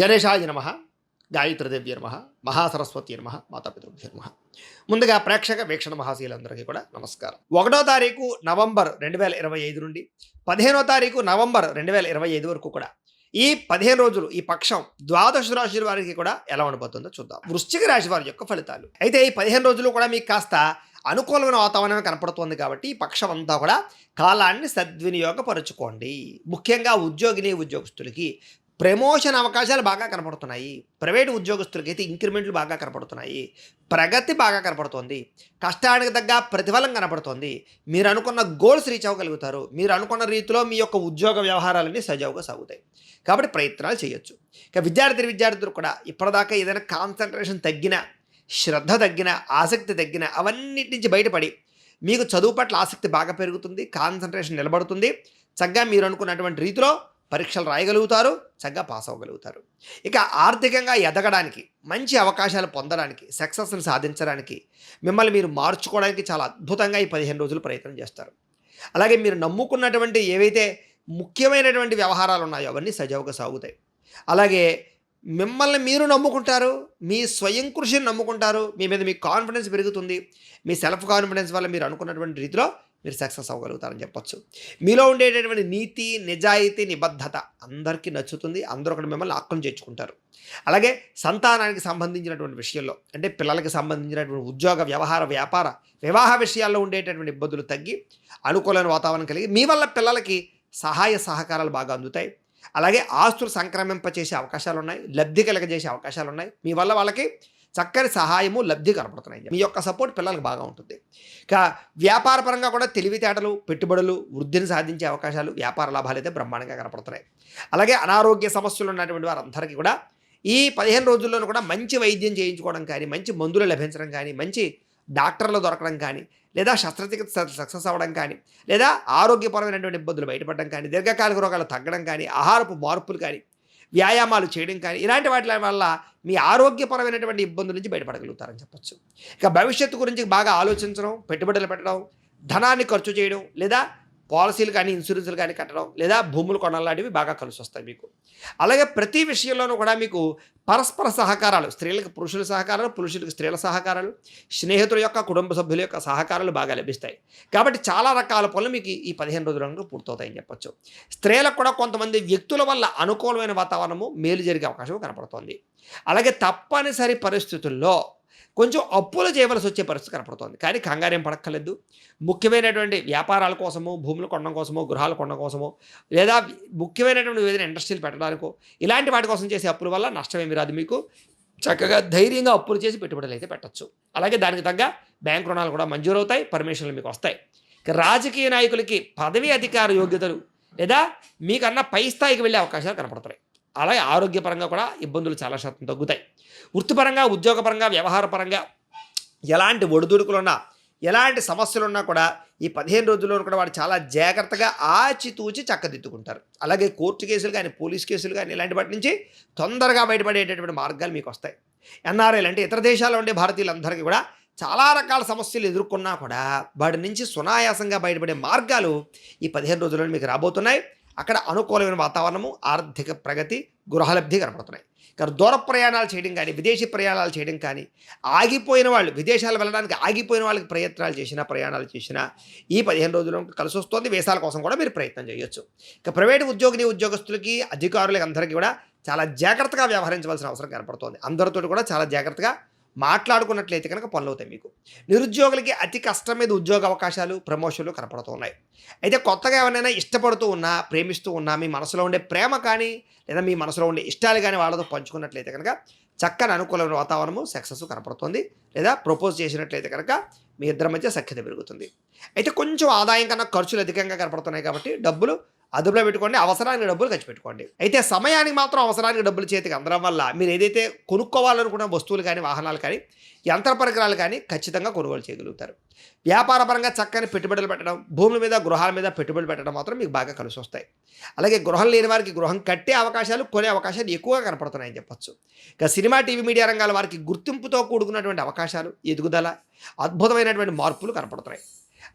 గణేశాయ నమ గాయత్రిదేవ్య నమ మహాసరస్వతి నమ మాతాపితృభ్య నమ. ముందుగా ప్రేక్షక వీక్షణ మహాశీలందరికీ కూడా నమస్కారం. ఒకటో తారీఖు నవంబర్ రెండు వేల ఇరవై ఐదు నుండి పదిహేనో తారీఖు నవంబర్ రెండు వేల ఇరవై ఐదు వరకు కూడా ఈ పదిహేను రోజులు ఈ పక్షం ద్వాదశ రాశి వారికి కూడా ఎలా ఉండబోతుందో చూద్దాం. వృశ్చిక రాశి వారి యొక్క ఫలితాలు. అయితే ఈ పదిహేను రోజులు కూడా మీకు కాస్త అనుకూలమైన వాతావరణం కనపడుతుంది కాబట్టి ఈ పక్షం అంతా కూడా కాలాన్ని సద్వినియోగపరుచుకోండి. ముఖ్యంగా ఉద్యోగిని ఉద్యోగస్తులకి ప్రమోషన్ అవకాశాలు బాగా కనపడుతున్నాయి. ప్రైవేట్ ఉద్యోగస్తులకి అయితే ఇంక్రిమెంట్లు బాగా కనపడుతున్నాయి. ప్రగతి బాగా కనపడుతోంది. కష్టానికి తగ్గ ప్రతిఫలం కనపడుతోంది. మీరు అనుకున్న గోల్స్ రీచ్ అవ్వగలుగుతారు. మీరు అనుకున్న రీతిలో మీ యొక్క ఉద్యోగ వ్యవహారాలన్నీ సజావుగా సాగుతాయి. కాబట్టి ప్రయత్నాలు చేయొచ్చు. ఇక విద్యార్థి విద్యార్థులు కూడా ఇప్పటిదాకా ఏదైనా కాన్సన్ట్రేషన్ తగ్గిన శ్రద్ధ తగ్గిన ఆసక్తి తగ్గిన అవన్నిటి నుంచి బయటపడి మీకు చదువు పట్ల ఆసక్తి బాగా పెరుగుతుంది. కాన్సన్ట్రేషన్ నిలబడుతుంది. చక్కగా మీరు అనుకున్నటువంటి రీతిలో పరీక్షలు రాయగలుగుతారు చక్కగా పాస్ అవ్వగలుగుతారు. ఇక ఆర్థికంగా ఎదగడానికి మంచి అవకాశాలు పొందడానికి సక్సెస్ని సాధించడానికి మిమ్మల్ని మీరు మార్చుకోవడానికి చాలా అద్భుతంగా ఈ పదిహేను రోజులు ప్రయత్నం చేస్తారు. అలాగే మీరు నమ్ముకున్నటువంటి ఏవైతే ముఖ్యమైనటువంటి వ్యవహారాలు ఉన్నాయో అవన్నీ సజావుగా సాగుతాయి. అలాగే మిమ్మల్ని మీరు నమ్ముకుంటారు మీ స్వయం కృషిని నమ్ముకుంటారు మీ మీద మీ కాన్ఫిడెన్స్ పెరుగుతుంది మీ సెల్ఫ్ కాన్ఫిడెన్స్ వల్ల మీరు అనుకున్నటువంటి రీతిలో మీరు సక్సెస్ అవ్వగలుగుతారని చెప్పొచ్చు. మీలో ఉండేటటువంటి నీతి నిజాయితీ నిబద్ధత అందరికీ నచ్చుతుంది. అందరూ ఒకటి మిమ్మల్ని ఆక్రమం చేర్చుకుంటారు. అలాగే సంతానానికి సంబంధించినటువంటి విషయంలో అంటే పిల్లలకి సంబంధించినటువంటి ఉద్యోగ వ్యవహార వ్యాపార వివాహ విషయాల్లో ఉండేటటువంటి ఇబ్బందులు తగ్గి అనుకూలమైన వాతావరణం కలిగి మీ వల్ల పిల్లలకి సహాయ సహకారాలు బాగా అందుతాయి. అలాగే ఆస్తులు సంక్రమింపచేసే అవకాశాలు ఉన్నాయి లబ్ధి కలగజేసే అవకాశాలు ఉన్నాయి మీ వల్ల వాళ్ళకి చక్కని సహాయము లబ్ధి కనపడుతున్నాయి. మీ యొక్క సపోర్ట్ పిల్లలకు బాగా ఉంటుంది. ఇక వ్యాపార పరంగా కూడా తెలివితేటలు పెట్టుబడులు వృద్ధిని సాధించే అవకాశాలు వ్యాపార లాభాలు అయితే బ్రహ్మాండంగా కనపడుతున్నాయి. అలాగే అనారోగ్య సమస్యలు ఉన్నటువంటి వారందరికీ కూడా ఈ పదిహేను రోజుల్లోనూ కూడా మంచి వైద్యం చేయించుకోవడం కానీ మంచి మందులు లభించడం కానీ మంచి డాక్టర్లు దొరకడం కానీ లేదా శస్త్రచికిత్స సక్సెస్ అవ్వడం కానీ లేదా ఆరోగ్యపరమైనటువంటి ఇబ్బందులు బయటపడడం కానీ దీర్ఘకాలిక రోగాలు తగ్గడం కానీ ఆహారపు మార్పులు కానీ వ్యాయామాలు చేయడం కానీ ఇలాంటి వాటి వల్ల మీ ఆరోగ్యపరమైనటువంటి ఇబ్బందుల నుంచి బయటపడగలుగుతారని చెప్పచ్చు. ఇక భవిష్యత్తు గురించి బాగా ఆలోచించడం పెట్టుబడులు పెట్టడం ధనాన్ని ఖర్చు చేయడం లేదా పాలసీలు కానీ ఇన్సూరెన్స్లు కానీ కట్టడం లేదా భూములు కొనడం లాంటివి బాగా కలిసి వస్తాయి మీకు. అలాగే ప్రతి విషయంలోనూ కూడా మీకు పరస్పర సహకారాలు స్త్రీలకు పురుషుల సహకారాలు పురుషులకు స్త్రీల సహకారాలు స్నేహితుల యొక్క కుటుంబ సభ్యుల యొక్క సహకారాలు బాగా లభిస్తాయి. కాబట్టి చాలా రకాల పనులు మీకు ఈ పదిహేను రోజులలో పూర్తవుతాయని చెప్పొచ్చు. స్త్రీలకు కూడా కొంతమంది వ్యక్తుల వల్ల అనుకూలమైన వాతావరణము మేలు జరిగే అవకాశం కనపడుతోంది. అలాగే తప్పనిసరి పరిస్థితుల్లో కొంచెం అప్పులు చేయవలసి వచ్చే పరిస్థితి కనపడుతోంది. కానీ కంగారేం పడక్కర్లేదు. ముఖ్యమైనటువంటి వ్యాపారాల కోసమో భూములు కొనడం కోసమో గృహాలు కొనడం కోసమో లేదా ముఖ్యమైనటువంటి ఏదైనా ఇండస్ట్రీలు పెట్టడానికో ఇలాంటి వాటి కోసం చేసే అప్పుల వల్ల నష్టం ఏమి రాదు మీకు. చక్కగా ధైర్యంగా అప్పులు చేసి పెట్టుబడులు అయితే పెట్టచ్చు. అలాగే దానికి తగ్గ బ్యాంక్ రుణాలు కూడా మంజూరవుతాయి పర్మిషన్లు మీకు వస్తాయి. రాజకీయ నాయకులకి పదవి అధికార యోగ్యతలు లేదా మీకన్నా పై స్థాయికి వెళ్ళే అవకాశాలు కనపడతాయి. అలాగే ఆరోగ్యపరంగా కూడా ఇబ్బందులు చాలా శాతం తగ్గుతాయి. వృత్తిపరంగా ఉద్యోగపరంగా వ్యవహారపరంగా ఎలాంటి ఒడిదుడుకులున్నా ఎలాంటి సమస్యలున్నా కూడా ఈ పదిహేను రోజుల్లో కూడా వాడు చాలా జాగ్రత్తగా ఆచితూచి చక్కదిద్దుకుంటారు. అలాగే కోర్టు కేసులు కానీ పోలీస్ కేసులు కానీ ఇలాంటి వాటి నుంచి తొందరగా బయటపడేటటువంటి మార్గాలు మీకు వస్తాయి. ఎన్ఆర్ఐలు అంటే ఇతర దేశాల్లో ఉండే భారతీయులందరికీ కూడా చాలా రకాల సమస్యలు ఎదుర్కొన్నా కూడా వాటి నుంచి సునాయాసంగా బయటపడే మార్గాలు ఈ పదిహేను రోజుల్లో మీకు రాబోతున్నాయి. అక్కడ అనుకూలమైన వాతావరణము ఆర్థిక ప్రగతి గృహలబ్ధి కనపడుతున్నాయి. కానీ దూర ప్రయాణాలు చేయడం కానీ విదేశీ ప్రయాణాలు చేయడం కానీ ఆగిపోయిన వాళ్ళు విదేశాలు వెళ్ళడానికి ఆగిపోయిన వాళ్ళకి ప్రయత్నాలు చేసినా ప్రయాణాలు చేసినా ఈ పదిహేను రోజుల్లో కలిసి వస్తుంది. వేసాల కోసం కూడా మీరు ప్రయత్నం చేయొచ్చు. ఇక ప్రైవేట్ ఉద్యోగిని ఉద్యోగస్తులకి అధికారులకి అందరికీ కూడా చాలా జాగ్రత్తగా వ్యవహరించవలసిన అవసరం కనపడుతోంది. అందరితో కూడా చాలా జాగ్రత్తగా మాట్లాడుకున్నట్లయితే కనుక పనులు అవుతాయి మీకు. నిరుద్యోగులకి అతి కష్టం మీద ఉద్యోగ అవకాశాలు ప్రమోషన్లు కనపడుతూ ఉన్నాయి అయితే కొత్తగా ఎవరైనా ఇష్టపడుతూ ఉన్నా ప్రేమిస్తూ ఉన్నా మీ మనసులో ఉండే ప్రేమ కానీ లేదా మీ మనసులో ఉండే ఇష్టాలు కానీ వాళ్ళతో పంచుకున్నట్లయితే కనుక చక్కని అనుకూలమైన వాతావరణము సక్సెస్ కనపడుతుంది. లేదా ప్రపోజ్ చేసినట్లయితే కనుక మీ ఇద్దరి మధ్య సఖ్యత పెరుగుతుంది. అయితే కొంచెం ఆదాయం కన్నా ఖర్చులు అధికంగా కనపడుతున్నాయి కాబట్టి డబ్బులు అదుపులో పెట్టుకోండి అవసరానికి డబ్బులు ఖర్చు పెట్టుకోండి. అయితే సమయానికి మాత్రం అవసరానికి డబ్బులు చేతికి అందడం వల్ల మీరు ఏదైతే కొనుక్కోవాలనుకున్న వస్తువులు కానీ వాహనాలు కానీ యంత్ర పరికరాలు కానీ ఖచ్చితంగా కొనుగోలు చేయగలుగుతారు. వ్యాపారపరంగా చక్కని పెట్టుబడులు పెట్టడం భూముల మీద గృహాల మీద పెట్టుబడులు పెట్టడం మాత్రం మీకు బాగా కలిసి వస్తాయి. అలాగే గృహం లేని వారికి గృహం కట్టే అవకాశాలు కొనే అవకాశాలు ఎక్కువగా కనపడుతున్నాయని చెప్పొచ్చు. ఇక సినిమా టీవీ మీడియా రంగాల వారికి గుర్తింపుతో కూడుకున్నటువంటి అవకాశాలు ఎదుగుదల అద్భుతమైనటువంటి మార్పులు కనపడుతున్నాయి.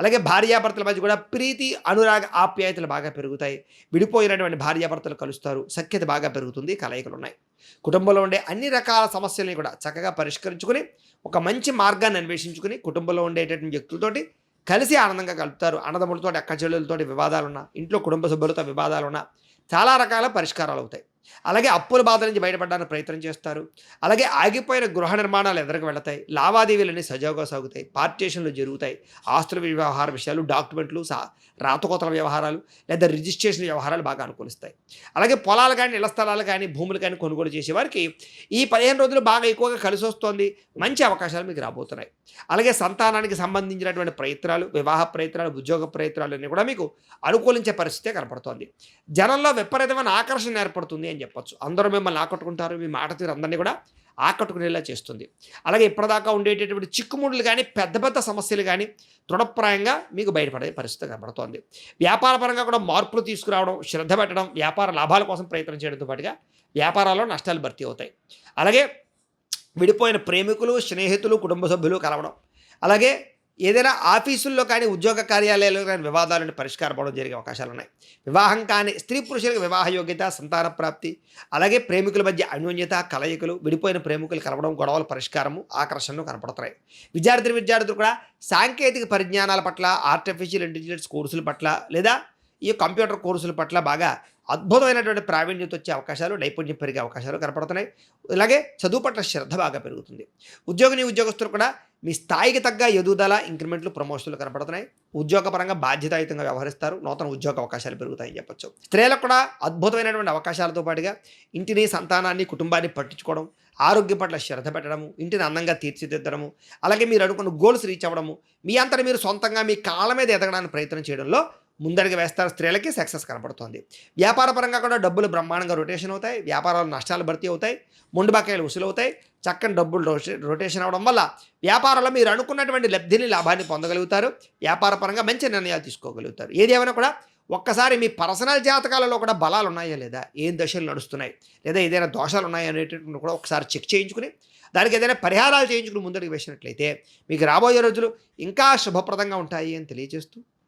అలాగే భార్యాభర్తల మధ్య కూడా ప్రీతి అనురాగ ఆప్యాయతలు బాగా పెరుగుతాయి. విడిపోయినటువంటి భార్యాభర్తలు కలుస్తారు. సఖ్యత బాగా పెరుగుతుంది. కలయికలు ఉన్నాయి కుటుంబంలో ఉండే అన్ని రకాల సమస్యల్ని కూడా చక్కగా పరిష్కరించుకుని ఒక మంచి మార్గాన్ని అన్వేషించుకుని కుటుంబంలో ఉండేటటువంటి వ్యక్తులతోటి కలిసి ఆనందంగా కలుపుతారు అన్నదమ్ములతో అక్క చెల్లెలతోటి వివాదాలున్నా ఇంట్లో కుటుంబ సభ్యులతో వివాదాలున్నా చాలా రకాల పరిష్కారాలు అవుతాయి. అలాగే అప్పుల బాధ నుంచి బయటపడడానికి ప్రయత్నం చేస్తారు. అలాగే ఆగిపోయిన గృహ నిర్మాణాలు ఎదురుకు వెళతాయి. లావాదేవీలన్నీ సజావుగా సాగుతాయి. పార్టీషన్లు జరుగుతాయి. ఆస్తుల వ్యవహార విషయాలు డాక్యుమెంట్లు సా రాతకోతల వ్యవహారాలు లేదా రిజిస్ట్రేషన్ వ్యవహారాలు బాగా అనుకూలిస్తాయి. అలాగే పొలాలు కానీ ఇళ్ళ స్థలాలు కానీ భూములు కానీ కొనుగోలు చేసే వారికి ఈ పదిహేను రోజులు బాగా ఎక్కువగా కలిసి వస్తుంది. మంచి అవకాశాలు మీకు రాబోతున్నాయి. అలాగే సంతానానికి సంబంధించినటువంటి ప్రయత్నాలు వివాహ ప్రయత్నాలు ఉద్యోగ ప్రయత్నాలు అన్నీ కూడా మీకు అనుకూలించే పరిస్థితే కనపడుతోంది. జనంలో విపరీతమైన ఆకర్షణ ఏర్పడుతుంది. అని చెప్పొచ్చు. అందరూ మిమ్మల్ని ఆకట్టుకుంటారు. మీ మాట తీరు అందరినీ కూడా ఆకట్టుకునేలా చేస్తుంది. అలాగే ఇప్పటిదాకా ఉండేటటువంటి చిక్కుముడులు కానీ పెద్ద పెద్ద సమస్యలు కానీ దృఢప్రాయంగా మీకు బయటపడే పరిస్థితి కనబడుతోంది. వ్యాపారపరంగా కూడా మార్పులు తీసుకురావడం శ్రద్ధ పెట్టడం వ్యాపార లాభాల కోసం ప్రయత్నం చేయడంతో పాటుగా వ్యాపారాల్లో నష్టాలు భర్తీ అవుతాయి. అలాగే విడిపోయిన ప్రేమికులు స్నేహితులు కుటుంబ సభ్యులు కలవడం. అలాగే ఏదైనా ఆఫీసుల్లో కానీ ఉద్యోగ కార్యాలయాల్లో కానీ వివాదాలను పరిష్కారం అవడం జరిగే అవకాశాలు ఉన్నాయి. వివాహం కానీ స్త్రీ పురుషులకు వివాహ యోగ్యత సంతాన ప్రాప్తి అలాగే ప్రేమికుల మధ్య అన్యోన్యత కలయికలు విడిపోయిన ప్రేమికులు కలవడం గొడవల పరిష్కారము ఆకర్షణలు కనపడుతున్నాయి విద్యార్థులు విద్యార్థులు కూడా సాంకేతిక పరిజ్ఞానాల పట్ల ఆర్టిఫిషియల్ ఇంటెలిజెన్స్ కోర్సుల పట్ల లేదా ఈ కంప్యూటర్ కోర్సుల పట్ల బాగా అద్భుతమైనటువంటి ప్రావీణ్యత వచ్చే అవకాశాలు నైపుణ్యం పెరిగే అవకాశాలు కనపడుతున్నాయి. ఇలాగే చదువు పట్ల శ్రద్ధ బాగా పెరుగుతుంది. ఉద్యోగిని ఉద్యోగస్తులు కూడా మీ స్థాయికి తగ్గ ఎదుగుదల ఇంక్రిమెంట్లు ప్రమోషన్లు కనపడుతున్నాయి. ఉద్యోగపరంగా బాధ్యతాయుతంగా వ్యవహరిస్తారు. నూతన ఉద్యోగ అవకాశాలు పెరుగుతాయని చెప్పొచ్చు. స్త్రీలకు కూడా అద్భుతమైనటువంటి అవకాశాలతో పాటుగా ఇంటిని సంతానాన్ని కుటుంబాన్ని పట్టించుకోవడం ఆరోగ్యం పట్ల శ్రద్ధ పెట్టడము ఇంటిని అందంగా తీర్చిదిద్దడము అలాగే మీరు అనుకున్న గోల్స్ రీచ్ అవ్వడము మీ అంతటా మీరు సొంతంగా మీ కాళ్ళ మీద ఎదగడానికి ప్రయత్నం చేయడంలో ముందడుగు వేస్తారు స్త్రీలకి సక్సెస్ కనపడుతుంది. వ్యాపారపరంగా కూడా డబ్బులు బ్రహ్మాండంగా రొటేషన్ అవుతాయి వ్యాపారాలు నష్టాలు భర్తీ అవుతాయి ముండు బకాయిలు వసూలు అవుతాయి చక్కని డబ్బులు రొటేషన్ అవడం వల్ల వ్యాపారంలో మీరు అనుకున్నటువంటి లబ్ధిని లాభాన్ని పొందగలుగుతారు వ్యాపారపరంగా మంచి నిర్ణయాలు తీసుకోగలుగుతారు. ఏదేమైనా కూడా ఒక్కసారి మీ పర్సనల్ జాతకాలలో కూడా బలాలు ఉన్నాయా లేదా ఏం దశలు నడుస్తున్నాయి లేదా ఏదైనా దోషాలు ఉన్నాయా అనేటటువంటి కూడా ఒకసారి చెక్ చేయించుకుని దానికి ఏదైనా పరిహారాలు చేయించుకుని ముందడుగు వేసినట్లయితే మీకు రాబోయే రోజులు ఇంకా శుభప్రదంగా ఉంటాయి అని తెలియజేస్తూ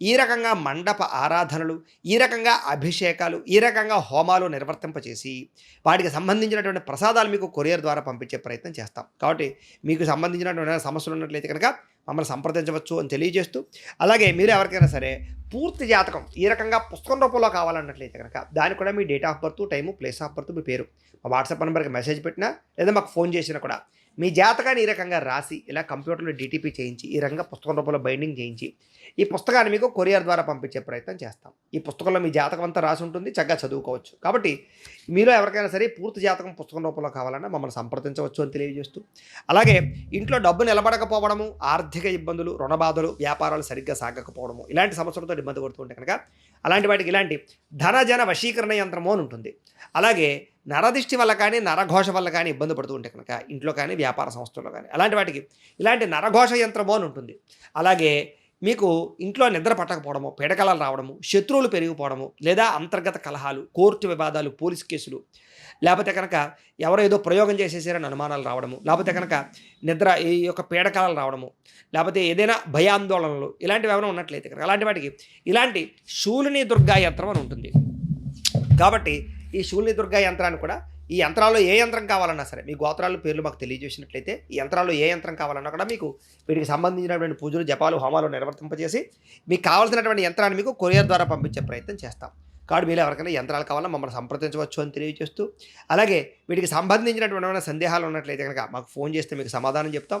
ఈ రకంగా మండప ఆరాధనలు ఈ రకంగా అభిషేకాలు ఈ రకంగా హోమాలు నిర్వర్తింపచేసి వాటికి సంబంధించినటువంటి ప్రసాదాలు మీకు కొరియర్ ద్వారా పంపించే ప్రయత్నం చేస్తాం. కాబట్టి మీకు సంబంధించినటువంటి సమస్యలు ఉన్నట్లయితే కనుక మమ్మల్ని సంప్రదించవచ్చు అని తెలియజేస్తూ అలాగే మీరు ఎవరికైనా సరే పూర్తి జాతకం ఈ రకంగా పుస్తకం రూపంలో కావాలన్నట్లయితే కనుక దానికి కూడా మీ date of birth time place of birth మీ పేరు. మా వాట్సాప్ నెంబర్కి మెసేజ్ పెట్టినా లేదా మాకు ఫోన్ చేసినా కూడా మీ జాతకాన్ని ఈ రకంగా రాసి ఇలా కంప్యూటర్లో డిటిపి చేయించి ఈ రకంగా పుస్తకం రూపంలో బైండింగ్ చేయించి ఈ పుస్తకాన్ని మీకు కొరియర్ ద్వారా పంపించే ప్రయత్నం చేస్తాం. ఈ పుస్తకంలో మీ జాతకం అంతా రాసి ఉంటుంది చక్కగా చదువుకోవచ్చు. కాబట్టి మీలో ఎవరికైనా సరే పూర్తి జాతకం పుస్తకం రూపంలో కావాలన్నా మమ్మల్ని సంప్రదించవచ్చు అని తెలియజేస్తూ అలాగే ఇంట్లో డబ్బు నిలబడకపోవడము ఆర్థిక ఇబ్బందులు రుణ బాధలు వ్యాపారాలు సరిగ్గా సాగకపోవడము ఇలాంటి సమస్యలతో ఇబ్బంది పడుతుంటే కనుక అలాంటి వాటికి ఇలాంటి ధనజన వశీకరణ యంత్రము అని ఉంటుంది. అలాగే నరదిష్టి వల్ల కానీ నరఘోష వల్ల కానీ ఇబ్బంది పడుతూ ఉంటే కనుక ఇంట్లో కానీ వ్యాపార సంస్థల్లో కానీ అలాంటి వాటికి ఇలాంటి నరఘోష యంత్రము అని ఉంటుంది. అలాగే మీకు ఇంట్లో నిద్ర పట్టకపోవడము పీడకలాలు రావడము శత్రువులు పెరిగిపోవడము లేదా అంతర్గత కలహాలు కోర్టు వివాదాలు పోలీస్ కేసులు లేకపోతే కనుక ఎవరో ఏదో ప్రయోగం చేసేసారని అనుమానాలు రావడము లేకపోతే కనుక నిద్ర ఈ యొక్క పీడకలాలు రావడము లేకపోతే ఏదైనా భయాందోళనలు ఇలాంటివి ఏమైనా ఉన్నట్లయితే కనుక అలాంటి వాటికి ఇలాంటి శూలిని దుర్గా యంత్రం అని ఉంటుంది. కాబట్టి ఈ శూలిని దుర్గా యంత్రాన్ని కూడా ఈ యంత్రాల్లో ఏ యంత్రం కావాలన్నా సరే మీ గోత్రాల పేర్లు మాకు తెలియజేసినట్లయితే ఈ యంత్రాల్లో ఏ యంత్రం కావాలన్నా కూడా మీకు వీటికి సంబంధించినటువంటి పూజలు జపాలు హోమాలు నిర్వర్తింపజేసి మీకు కావాల్సినటువంటి యంత్రాన్ని మీకు కొరియర్ ద్వారా పంపించే ప్రయత్నం చేస్తాం. కాబట్టి మీరు ఎవరికైనా యంత్రాలు కావాలన్నా మమ్మల్ని సంప్రదించవచ్చు అని తెలియజేస్తూ అలాగే వీటికి సంబంధించినటువంటి సందేహాలు ఉన్నట్లయితే కనుక మాకు ఫోన్ చేస్తే మీకు సమాధానం చెప్తాం.